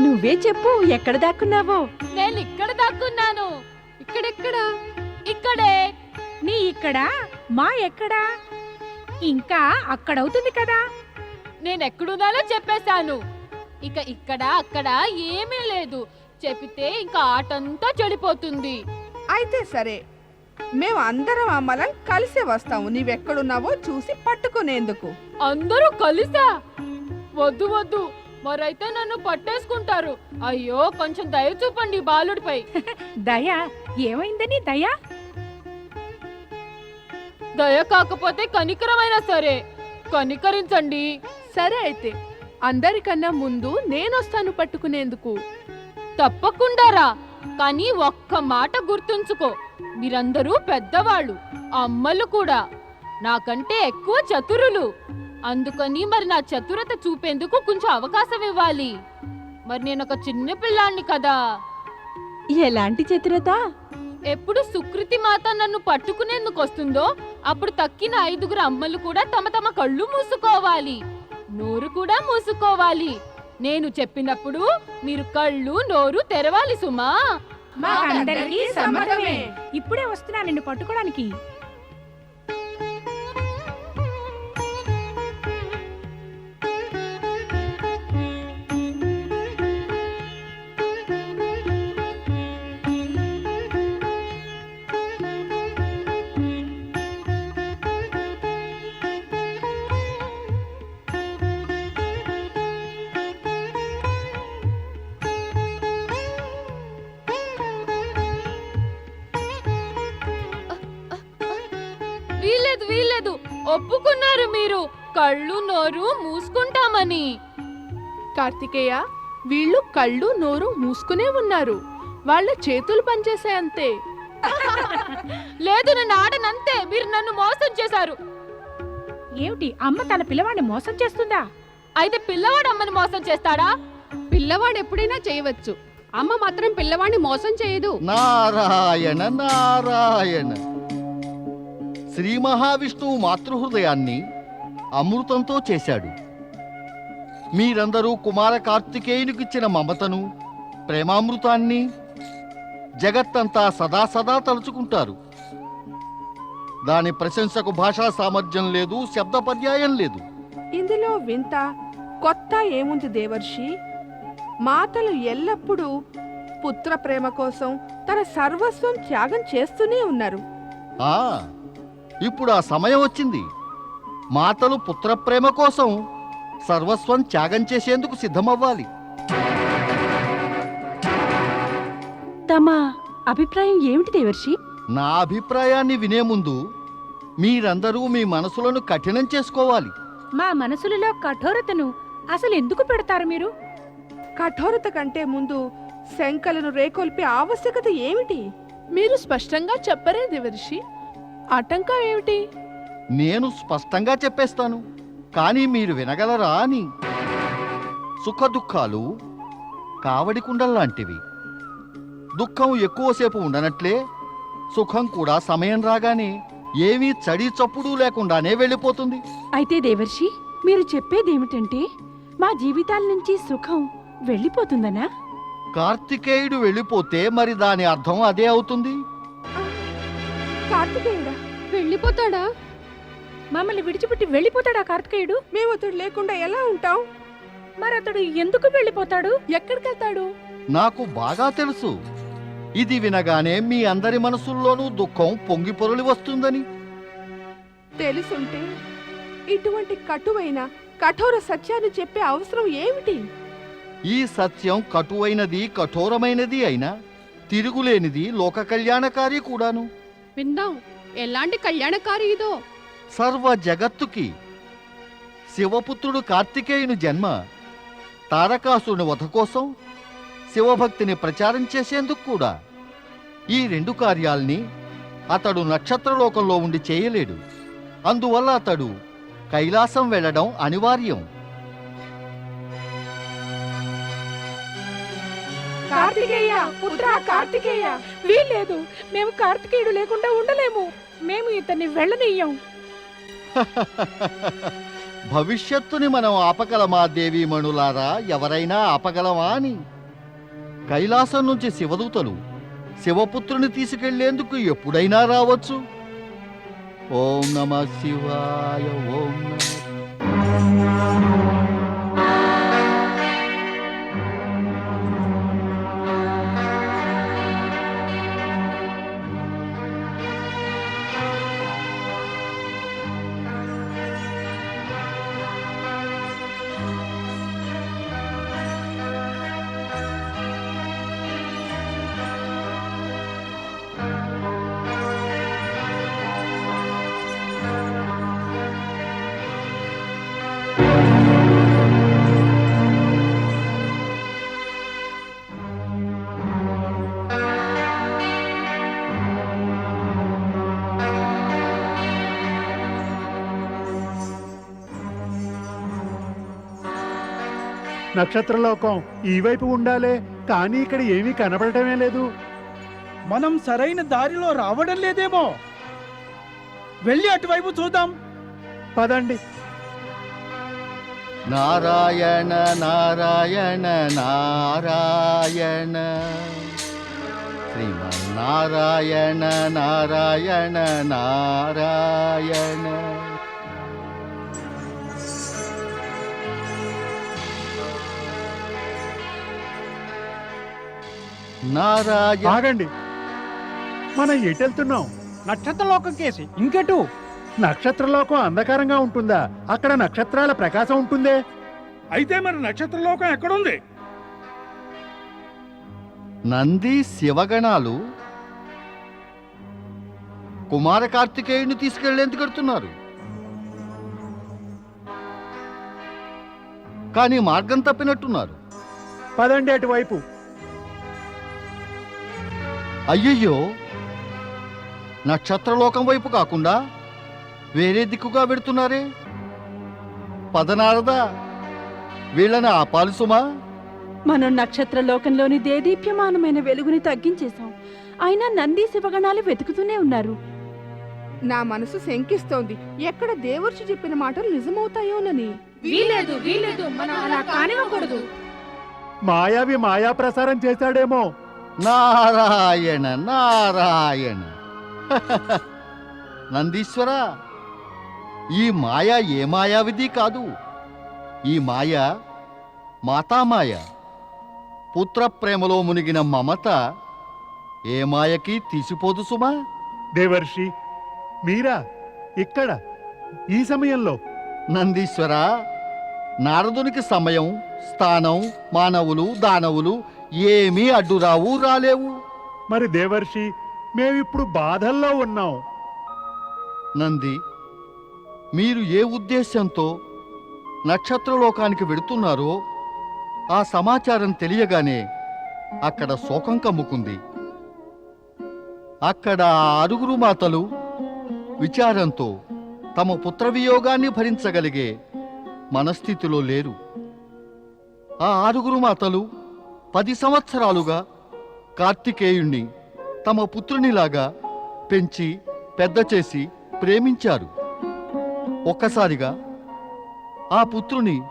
నువ్వే చెప్పు ఎక్కడ దాక్కున్నావో. నేను ఇక్కడ దాక్కున్నాను. ఇక్కడెక్కడ? ఇక్కడే. నీ ఇక్కడ? మా ఎక్కడా? ఇంకా అక్కడవుతుంది కదా. నేను ఎక్కడున్నానో చెప్పేశాను. ఇక ఇక్కడ అక్కడ ఏమీ లేదు. చెబితే ఇంకా ఆటంతా చెడిపోతుంది. అయితే సరే. మేము అందరం అమ్మలం కలిసే వస్తాము. నీవెక్కడున్నావో చూసి పట్టుకునేందుకు. అందరూ కలిసా? వద్దు వద్దు. మరైతే నన్ను పట్టేసుకుంటారు. అయ్యో కొంచెం దయ చూపండి బాలుడిపై. దయ? ఏమైందని దయ? దయ కాకపోతే కనికరమైనా సరే. కనికరించండి. సరే అయితే అందరికన్నా ముందు నేనొస్తాను పట్టుకునేందుకు. తప్పకుండారా కానీ ఒక్క మాట గుర్తుంచుకో. మీరందరూ పెద్దవాళ్ళు అమ్మలు కూడా. నాకంటే ఎక్కువ చతురులు. అందుకని మరి నా చతురత చూపేందుకు కొంచెం అవకాశం ఇవ్వాలి. మరి నేను ఒక చిన్న పిల్లాన్ని కదా. ఎలాంటి చతురత? ఎప్పుడు సుకృతి మాత నన్ను పట్టుకునేందుకు వస్తుందో అప్పుడు తక్కిన ఐదుగురు అమ్మలు కూడా తమ తమ కళ్ళు మూసుకోవాలి. నోరు కూడా మూసుకోవాలి. నేను చెప్పినప్పుడు మీరు కళ్ళు నోరు తెరవాలి సుమా. మాకందరికీ సమ్మతమే. ఇప్పుడే వస్తున్నా నిన్ను పట్టుకోవడానికి. ఒప్పుకున్నారు మీరు. కళ్ళు నోరు మూసుకుంటామని. కార్తికేయ వీళ్ళు కళ్ళు నోరు మూసుకునే ఉన్నారు. వాళ్ళ చేతులు పనిచేసాయి అంతే. లేదు నన్ను ఆడనంతే. మీరు నన్ను మోసం చేశారు. ఏమిటి? అమ్మ తన పిల్లవాడిని మోసం చేస్తుందా? అయితే పిల్లవాడు అమ్మని మోసం చేస్తాడా? పిల్లవాడు ఎప్పుడైనా చేయవచ్చు. అమ్మ మాత్రం పిల్లవాడిని మోసం చేయదు. నారాయణ నారాయణ. శ్రీ మహావిష్ణువు మాతృహృదయాన్ని అమృతంతో చేశాడు. మీరందరూ కుమార కార్తికేయునికిచ్చిన మమతను ప్రేమామృతాన్ని జగత్తంతా సదా సదా తలుచుకుంటారు. దాని ప్రశంసకు భాషా సామర్థ్యం లేదు శబ్ద పర్యాయం లేదు. ఇందులో వింత కొత్త ఏముంది దేవర్షి? మాతలు ఎల్లప్పుడూ పుత్ర ప్రేమ కోసం తన సర్వస్వం త్యాగం చేస్తూనే ఉన్నారు. ఆ ఇప్పుడు ఆ సమయం వచ్చింది. మాతలు పుత్రప్రేమ కోసం సర్వస్వం త్యాగం చేసేందుకు సిద్ధమవ్వాలి. తమ అభిప్రాయం ఏమిటి దేవర్షి? నా అభిప్రాయాన్ని వినే ముందు మీరందరూ మీ మనసులను కఠినం చేసుకోవాలి. మా మనసులలో కఠోరతను అసలు ఎందుకు పెడతారు మీరు? కఠోరత కంటే ముందు శంకలను రేకొల్పే ఆవశ్యకత ఏమిటి? మీరు స్పష్టంగా చెప్పరే దేవర్షి. ఆటంకం ఏమిటి? నేను స్పష్టంగా చెప్పేస్తాను. కానీ మీరు వినగలరా అని? సుఖదుఖాలు కావడి కుండల్లాంటివి దుఃఖం ఎక్కువసేపు ఉండనట్లే సుఖం కూడా సమయం రాగానే ఏమీ చడి చప్పుడు లేకుండానే వెళ్ళిపోతుంది. అయితే దేవర్షి మీరు చెప్పేదేమిటంటే మా జీవితాల నుంచి సుఖం వెళ్ళిపోతుందనా? కార్తికేయుడు వెళ్ళిపోతే మరి దాని అర్థం అదే అవుతుంది? కార్తికేయుడా? వెళ్ళిపోతాడా? మమ్మల్ని విడిచిపెట్టి వెళ్ళిపోతాడా కార్తికేయుడు? మేము అతడు లేకుండా ఎలా ఉంటాం? మరి అతడు ఎందుకు వెళ్ళిపోతాడు? ఎక్కడికెళ్తాడు? నాకు బాగా తెలుసు. ఇది వినగానే మీ అందరి మనసుల్లోనూ దుఃఖం పొంగి పొరలి వస్తుందని. తెలుసుంటే ఇటువంటి కటువైన కఠోర సత్యాన్ని చెప్పే అవసరం ఏమిటి? ఈ సత్యం కటువైనది కఠోరమైనది అయినా తిరుగులేనిది లోక కళ్యాణకారి కూడాను. విందాం. ఎలాంటి కళ్యాణకారి ఇదో? సర్వ జగత్తుకి శివపుత్రుడు కార్తికేయుని జన్మ తారకాసురుని వధ కోసం శివభక్తిని ప్రచారం చేసేందుకు కూడా ఈ రెండు కార్యాల్ని అతడు నక్షత్రలోకంలో ఉండి చేయలేడు. అందువల్ల అతడు కైలాసం వెళ్ళడం అనివార్యం. కార్తికేయ పుత్ర కార్తికేయ వీల్లేదు. మేము కార్తికేయుడు లేకుండా ఉండలేము. మేము ఇతన్ని వెళ్ళనీయం. భవిష్యత్తుని మనం ఆపగలమా దేవీమణులారా ఎవరైనా ఆపగలమా అని. కైలాసం నుంచి శివదూతలు శివపుత్రుని తీసుకెళ్ళేందుకు ఎప్పుడైనా రావచ్చు. ఓం నమ శివాయ ఓం నమ. నక్షత్రలోకం ఈ వైపు ఉండాలే కానీ ఇక్కడ ఏమీ కనబడటమే లేదు. మనం సరైన దారిలో రావడం లేదేమో. వెళ్ళి అటువైపు చూద్దాం. పదండి. నారాయణ నారాయణ నారాయణ. శ్రీమన్నారాయణ నారాయణ నారాయణ. నారాయణ. ఆగండి. మనం ఎటెళ్తున్నాం నక్షత్రలోకం కేసి ఇంకెటు? నక్షత్రలోకం అంధకారంగా ఉంటుందా? అక్కడ నక్షత్రాల ప్రకాశం ఉంటుందే? అయితే మరి నక్షత్రలోకం ఎక్కడుంది? నంది శివగణాలు కుమార కార్తికేయుని తీసుకెళ్ళేందుకు వెళ్తున్నారు. కానీ మార్గం తప్పినట్టున్నారు. పదండి అటువైపు. అయ్యయ్యో. నక్షత్రలోకం వైపు కాకుండా వేరే దిక్కుగా వెడుతున్నారే. పదనారదా వీళ్ళని ఆపాలి సుమా. మనం నక్షత్ర లోకంలోని దేదీప్యమానమైన వెలుగుని తగ్గించేశాం. అయినా నంది శివగణాలు వెతుకుతూనే ఉన్నారు. నా మనసు శంకిస్తోంది. ఎక్కడ దేవర్షి చెప్పిన మాటలు నిజమవుతాయోనని. వీలేదు వీలేదు మనం అలా కానివ్వకూడదు. మాయావి మాయా ప్రసారం చేశాడేమో. నారాయణ నారాయణ. నందీశ్వర ఈ మాయ ఏ మాయావిది కాదు. ఈ మాయ మాతామాయ. పుత్ర ప్రేమలో మునిగిన మమత ఏ మాయకి తీసిపోదు సుమా? దేవర్షి మీరా ఇక్కడ ఈ సమయంలో? నందీశ్వర నారదునికి సమయం స్థానం మానవులు దానవులు ఏమీ అడ్డురావు రాలేవు. మరి దేవర్షి మేమిప్పుడు బాధల్లో ఉన్నాం నంది మీరు ఏ ఉద్దేశంతో నక్షత్రలోకానికి వెడుతున్నారో ఆ సమాచారం తెలియగానే అక్కడ శోకం కమ్ముకుంది. అక్కడ ఆరుగురు మాతలు విచారంతో తమ పుత్రవియోగాన్ని భరించగలిగే మనస్థితిలో లేరు. ఆ ఆరుగురు మాతలు పది సంవత్సరాలుగా కార్తికేయుణ్ణి తమ పుత్రునిలాగా పెంచి పెద్ద చేసి ప్రేమించారు. ఒక్కసారిగా ఆ పుత్రుని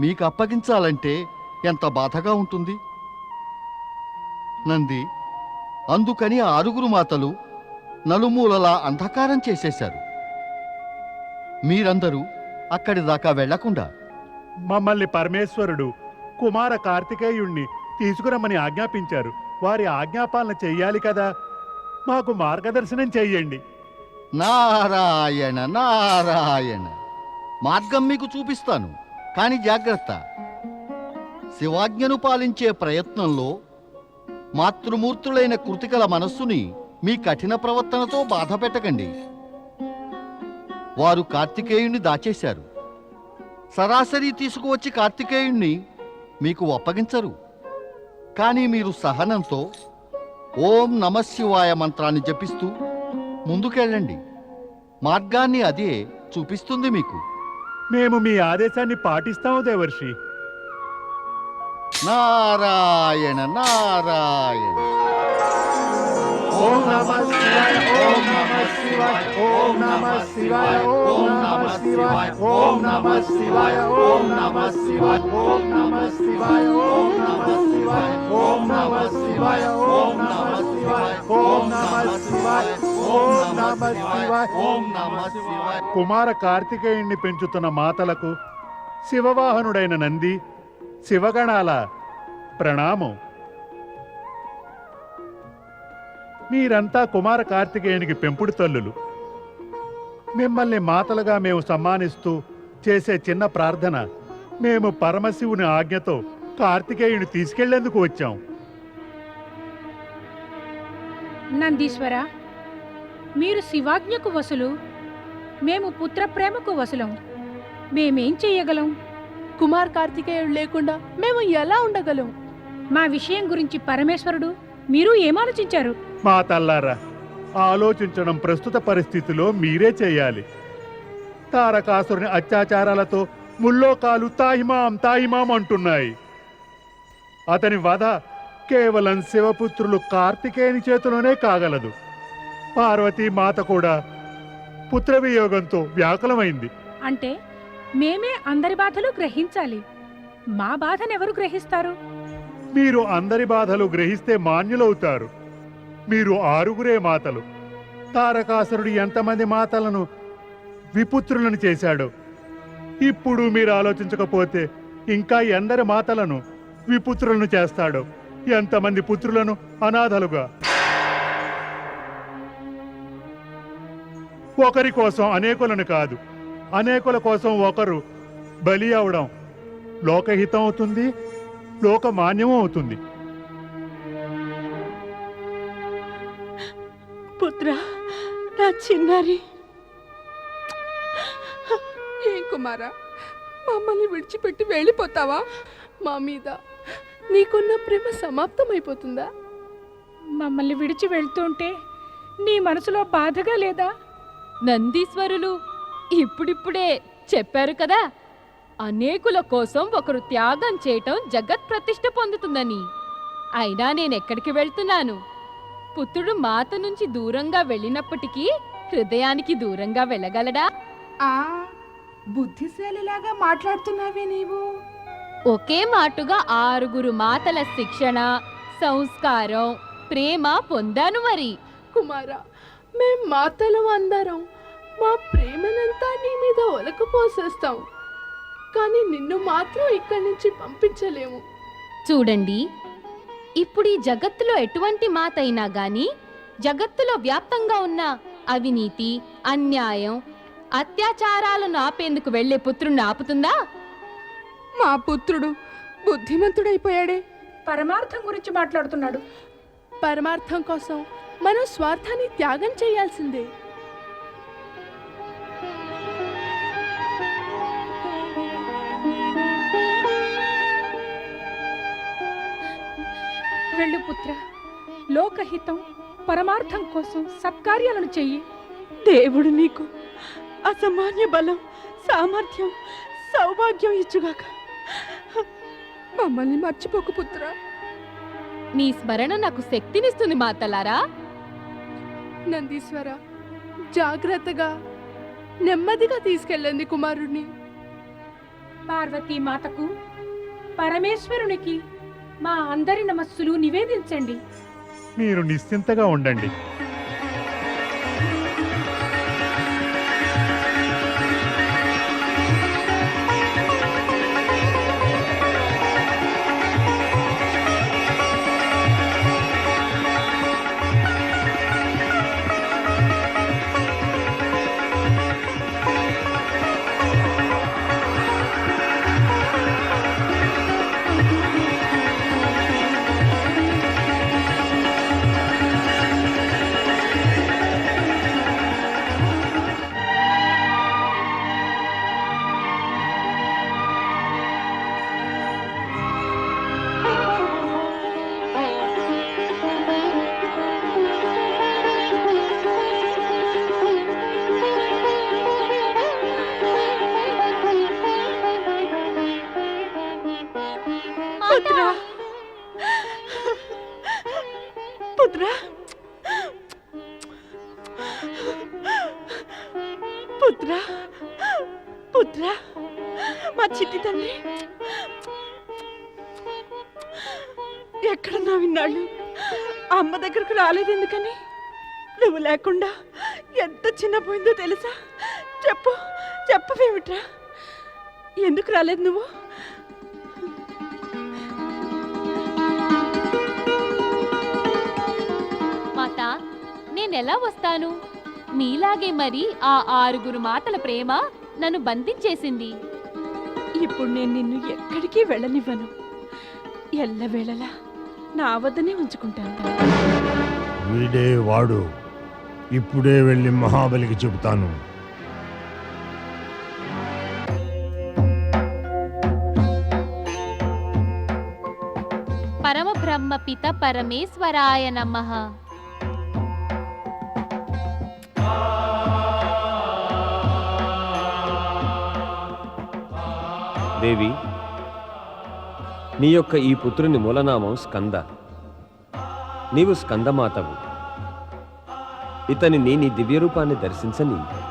మీకు అప్పగించాలంటే ఎంత బాధగా ఉంటుంది? నంది అందుకని ఆ ఆరుగురు మాతలు నలుమూలలా అంధకారం చేసేశారు. మీరందరూ అక్కడి దాకా వెళ్ళకుండా మమ్మల్ని పరమేశ్వరుడు కుమార కార్తికేయుణ్ణి తీసుకురమ్మని ఆజ్ఞాపించారు. వారి ఆజ్ఞాపాలన చెయ్యాలి కదా. మాకు మార్గదర్శనం చెయ్యండి. నారాయణ నారాయణ. మార్గం మీకు చూపిస్తాను కాని జాగ్రత్త. శివాజ్ఞను పాలించే ప్రయత్నంలో మాతృమూర్తులైన కృతికల మనస్సుని మీ కఠిన ప్రవర్తనతో బాధ పెట్టకండి. వారు కార్తికేయుణ్ణి దాచేశారు. సరాసరి తీసుకువచ్చి కార్తికేయుణ్ణి మీకు అప్పగించరు. కానీ మీరు సహనంతో ఓం నమశివాయ మంత్రాన్ని జపిస్తూ ముందుకెళ్ళండి. మార్గాన్ని అదే చూపిస్తుంది మీకు. మేము మీ ఆదేశాన్ని పాటిస్తాము దేవర్షి. నారాయణ నారాయణ. ఓం నమః శివాయ, ఓం శివాయ ఓం నమ శివాయ ఓం నమ శివాయ ఓం నమ శివాయ ఓం నమ శివాయ ఓం నమ శివాయ ఓం నమ శివాయ ఓం నమ శివాయ ఓం నమ శివాయ ఓం నమ శివాయ ఓం నమ శివాయ ఓం నమ శివాయ కుమార కార్తికేయుణ్ణి పెంచుతున్న మాతలకు శివవాహనుడైన నంది శివగణాల ప్రణామం మీరంతా కుమార కార్తికేయునికి పెంపుడు తల్లులు. మిమ్మల్ని మాతలుగా మేము సమ్మానిస్తూ చేసే చిన్న ప్రార్థన మేము పరమశివుని ఆజ్ఞతో కార్తికేయుని తీసుకెళ్ళేందుకు వచ్చాం. నందీశ్వర మీరు శివాజ్ఞకు వసులు మేము పుత్ర ప్రేమకు వసులం. మేమేం చెయ్యగలం కుమార్ కార్తికేయుడు లేకుండా మేము ఎలా ఉండగలం? మా విషయం గురించి పరమేశ్వరుడు మీరు ఏమాలోచించారు మా తల్లారా ఆలోచించడం ప్రస్తుత పరిస్థితిలో మీరే చేయాలి. తారకాసురుని అత్యాచారాలతో ముల్లోకాలు తాయిమాం తాయిమాం అంటున్నాయి. అతని వధ కేవలం శివపుత్రులు కార్తికేయుని చేతిలోనే కాగలదు. పార్వతీ మాత కూడా పుత్ర వియోగంతో వ్యాకులమైంది. అంటే మేమే అందరి బాధలు గ్రహించాలి. మా బాధనెవరు గ్రహిస్తారు? మీరు అందరి బాధలు గ్రహిస్తే మాన్యులవుతారు. మీరు ఆరుగురే మాతలు. తారకాసురుడు ఎంతమంది మాతలను విపుత్రులను చేశాడో. ఇప్పుడు మీరు ఆలోచించకపోతే ఇంకా ఎందరి మాతలను విపుత్రులను చేస్తాడో. ఎంతమంది పుత్రులను? అనాథలుగా. ఒకరి కోసం అనేకులను కాదు అనేకుల కోసం ఒకరు బలి అవడం లోకహితం అవుతుంది లోకమాన్యం అవుతుంది. చిన్నారి. ఏం కుమారా? మమ్మల్ని విడిచిపెట్టి వెళ్ళిపోతావా? మా మీద నీకున్న ప్రేమ సమాప్తమైపోతుందా? మమ్మల్ని విడిచి వెళ్తుంటే నీ మనసులో బాధగా లేదా? నందీశ్వరులు ఇప్పుడిప్పుడే చెప్పారు కదా అనేకుల కోసం ఒకరు త్యాగం చేయటం జగత్ ప్రతిష్ఠ పొందుతుందని. అయినా నేనెక్కడికి వెళ్తున్నాను? పుత్రుడు మాత నుంచి దూరంగా వెళ్ళినప్పటికీ హృదయానికి దూరంగా వెళ్ళగలడా? ఆ బుద్ధిశాలిలాగా మాట్లాడుతున్నావే నీవు. ఒకే మాటుగా ఆరుగురు మాతల శిక్షణ సంస్కారం ప్రేమ పొందాను మరి. కుమారా మేం మాతలం అందరం. మా ప్రేమనంతా నీ మీద ఒలకపోసేస్తాం కానీ నిన్ను మాత్రం ఇక్కడి నుంచి పంపించలేము. చూడండి ఇప్పుడు ఈ జగత్తులో ఎటువంటి మాత అయినా గాని జగత్తులో వ్యాప్తంగా ఉన్న అవినీతి అన్యాయం అత్యాచారాలను ఆపేందుకు వెళ్ళే పుత్రుణ్ణి ఆపుతుందా? మా పుత్రుడు బుద్ధిమంతుడైపోయాడే. పరమార్థం గురించి మాట్లాడుతున్నాడు. పరమార్థం కోసం మనం స్వార్థాన్ని త్యాగం చేయాల్సిందే. వెళ్ళు పుత్ర. లోకహితం పరమార్థం కోసం సత్కార్యాలను చెయ్యి. దేవుడు నీకు అసామాన్య బలం సామర్థ్యం సౌభాగ్యం ఇచ్చుగాక. మమ్మల్ని మర్చిపోకు పుత్ర. నీ స్మరణ నాకు శక్తినిస్తుంది మాతలారా. నందీశ్వర జాగ్రత్తగా నెమ్మదిగా తీసుకెళ్ళండి కుమారుణ్ణి. పార్వతీ మాతకు పరమేశ్వరునికి మా అందరి నమస్సులు నివేదించండి. మీరు నిశ్చింతగా ఉండండి. పుత్ర పుత్ర పుత్ర మా చిట్టి తండ్రి ఎక్కడన్నా విన్నాళ్ళు? అమ్మ దగ్గరకు రాలేదు ఎందుకని? నువ్వు లేకుండా ఎంత చిన్నపోయిందో తెలుసా? చెప్పు. చెప్పవేమిట్రా? ఎందుకు రాలేదు నువ్వు? నేనెలా వస్తాను? మీలాగే మరి ఆ ఆరుగురు మాటల ప్రేమ నన్ను బంధించేసింది. ఇప్పుడు నేను నిన్ను ఎక్కడికి వెళ్ళనివ్వను. ఎల్లవేళలా నా వద్దనే ఉంచుకుంటాను వీడే వాడు. ఇప్పుడే వెళ్ళి మహాబలికి చెబుతాను. పరమబ్రహ్మ పిత పరమేశ్వరాయ నమః. దేవి నీ యొక్క ఈ పుత్రుని మూలనామం స్కంద. నీవు స్కందమాతవు. ఇతని నీ దివ్య రూపాన్ని దర్శించని